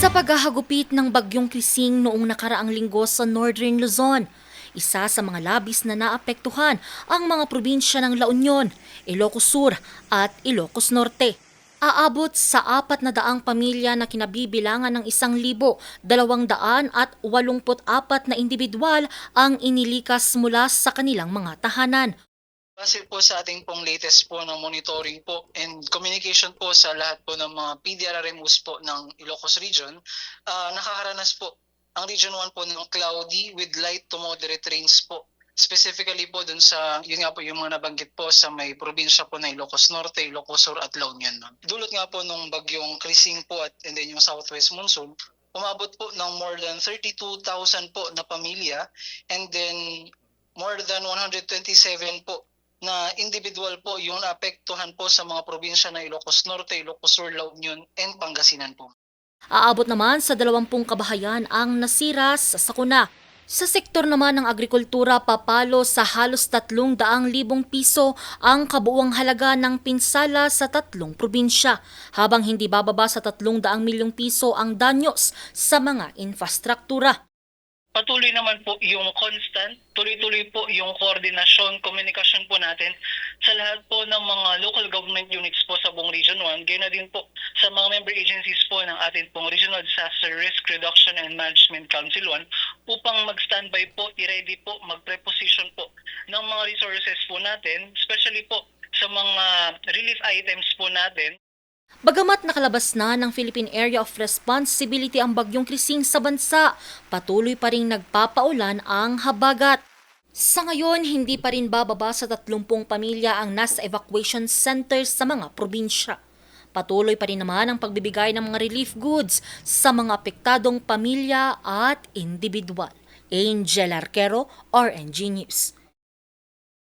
Sa paghahagupit ng bagyong Krising noong nakaraang linggo sa Northern Luzon, isa sa mga labis na naapektuhan ang mga probinsya ng La Union, Ilocos Sur at Ilocos Norte. Aabot sa apat na daang pamilya na kinabibilangan ng isang libo, dalawang daan at walumput apat na individual ang inilikas mula sa kanilang mga tahanan. Base po sa ating pong latest po ng monitoring po and communication po sa lahat po ng mga PDRRMOs po ng Ilocos Region, ah, nakakaranas po ang Region 1 po ng cloudy with light to moderate rains po. Specifically po dun sa, yun nga po yung mga nabanggit po sa may probinsya po ng Ilocos Norte, Ilocos Sur at La Union. Dulot nga po nung bagyong Krising po at and then yung southwest monsoon, umabot po ng more than 32,000 po na pamilya and then more than 127 po na individual po yung naapektuhan po sa mga probinsya ng Ilocos Norte, Ilocos Sur, La Union, and Pangasinan po. Aabot naman sa dalawampung kabahayan ang nasira sa sakuna. Sa sektor naman ng agrikultura, papalo sa halos tatlong daang libong piso ang kabuuang halaga ng pinsala sa tatlong probinsya, habang hindi bababa sa tatlong daang milyong piso ang danyos sa mga infrastruktura. Patuloy naman po yung constant, tuloy-tuloy po yung koordinasyon, komunikasyon po natin sa lahat po ng mga local government units po sa buong Region 1, ganoon din po sa mga member agencies po ng atin pong Regional Disaster Risk Reduction and Management Council 1 upang mag-standby po, i-ready po, mag-preposition po ng mga resources po natin, especially po sa mga relief items po natin Bagamat nakalabas na ng Philippine Area of Responsibility ang bagyong krising sa bansa, patuloy pa rin nagpapaulan ang habagat. Sa ngayon, hindi pa rin bababa sa 30 pamilya ang nasa evacuation centers sa mga probinsya. Patuloy pa rin naman ang pagbibigay ng mga relief goods sa mga apektadong pamilya at individual. Angel Arquero, RNG News.